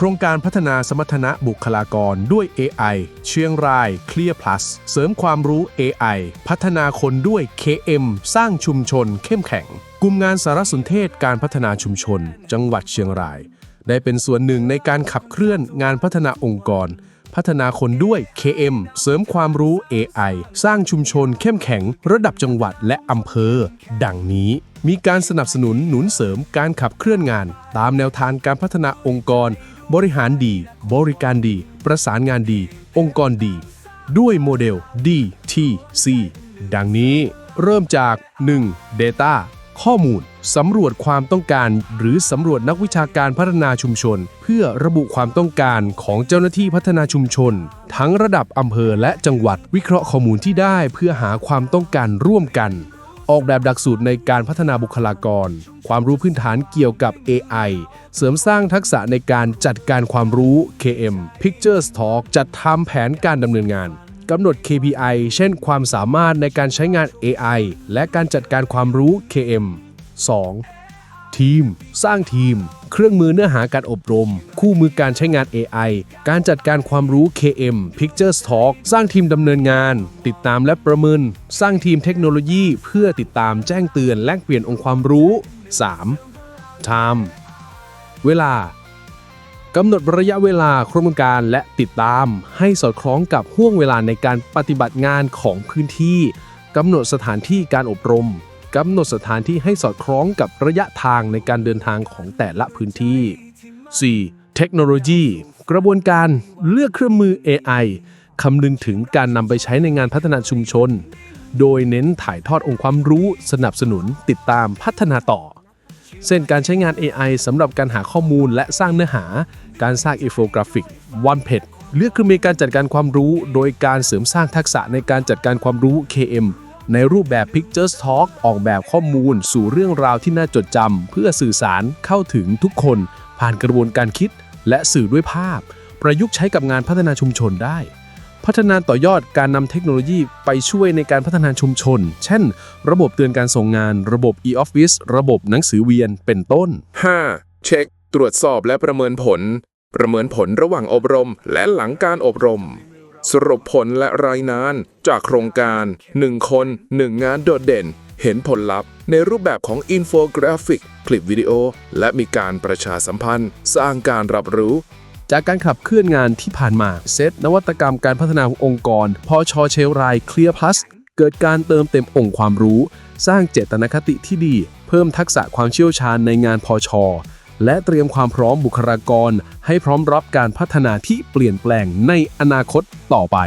โครงการพัฒนาสมรรถนะบุคลากรด้วย AI เชียงราย Clear Plus เสริมความรู้ AI พัฒนาคนด้วย KM สร้างชุมชนเข้มแข็ง กลุ่มงานสารสนเทศการพัฒนาชุมชน จังหวัดเชียงราย ได้เป็นส่วนหนึ่งในการขับเคลื่อนงานพัฒนาองค์กร พัฒนาคนด้วย KM เสริมความรู้ AI สร้างชุมชนเข้มแข็ง ระดับจังหวัดและอำเภอ ดังนี้มีการสนับสนุนหนุนเสริมการขับเคลื่อนงาน ตามแนวทางการพัฒนาองค์กร บริหารดี บริการดี ประสานงานดี องค์กรดี ด้วยโมเดล DTC ดังนี้เริ่มจาก 1. Data ข้อมูล สำรวจความต้องการ หรือสำรวจนักวิชาการพัฒนาชุมชน เพื่อระบุความต้องการของเจ้าหน้าที่พัฒนาชุมชน ทั้งระดับอำเภอและจังหวัดวิเคราะห์ข้อมูลที่ได้เพื่อหาความต้องการร่วมกัน ออกแบบหลักสูตรในการพัฒนาบุคลากร ความรู้พื้นฐานเกี่ยวกับ AI เสริมสร้างทักษะในการจัดการความรู้ KM Pictures Talk จัดทำแผนการดำเนินงานกำหนด KPI เช่น ความสามารถในการใช้งาน AI และการจัดการความรู้ KM 2. ทีม สร้างทีม เครื่องมือเนื้อหาการอบรม คู่มือการใช้งาน AI การจัดการความรู้ KM Pictures Talk สร้างทีมดำเนินงาน ติดตามและประเมิน สร้างทีมเทคโนโลยี เพื่อติดตามแจ้งเตือนแลกเปลี่ยนองค์ความรู้ 3. Time เวลากำหนดระยะเวลาโครงการและติดตาม ให้สอดคล้องกับห่วงเวลาในการปฏิบัติงานของพื้นที่กำหนดสถานที่การอบรม กำหนดสถานที่ให้สอดคล้องกับระยะทางในการเดินทางของแต่ละพื้นที่ 4. เทคโนโลยี กระบวนการเลือกเครื่องมือ AI คำนึงถึงการนำไปใช้ในงานพัฒนาชุมชน โดยเน้นถ่ายทอดองค์ความรู้ สนับสนุน ติดตามพัฒนาต่อเช่นการใช้งาน AI สำหรับการหาข้อมูลและสร้างเนื้อหา การสร้างอินโฟกราฟิกวันเพจเลือกคือมือการจัดการความรู้ โดยการเสริมสร้างทักษะในการจัดการความรู้ KM ในรูปแบบ Pictures Talk ออกแบบข้อมูลสู่เรื่องราวที่น่าจดจำเพื่อสื่อสารเข้าถึงทุกคน ผ่านกระบวนการคิด และสื่อด้วยภาพ ประยุกต์ใช้กับงานพัฒนาชุมชนได้ พัฒนาต่อยอดการนำเทคโนโลยีไปช่วยในการพัฒนาชุมชน เช่น ระบบเตือนการส่งงาน ระบบ e-office ระบบหนังสือเวียนเป็นต้น 5. เช็ค ตรวจสอบและประเมินผล ประเมินผลระหว่างอบรม และหลังการอบรม สรุปผลและรายงานจากโครงการ 1 คน 1 งานโดดเด่น เห็นผลลัพธ์ในรูปแบบของอินโฟกราฟิก คลิปวิดีโอ และมีการประชาสัมพันธ์ สร้างการรับรู้ จากการขับเคลื่อนงานที่ผ่านมาเซตนวัตกรรมการพัฒนาองค์กรพอชอเชลรายเคลียร์พลัสเกิดการเติมเต็มองค์ความรู้ สร้างเจตนคติที่ดี เพิ่มทักษะความเชี่ยวชาญในงานพอชอ และเตรียมความพร้อมบุคลากร ให้พร้อมรับการพัฒนาที่เปลี่ยนแปลงในอนาคตต่อไป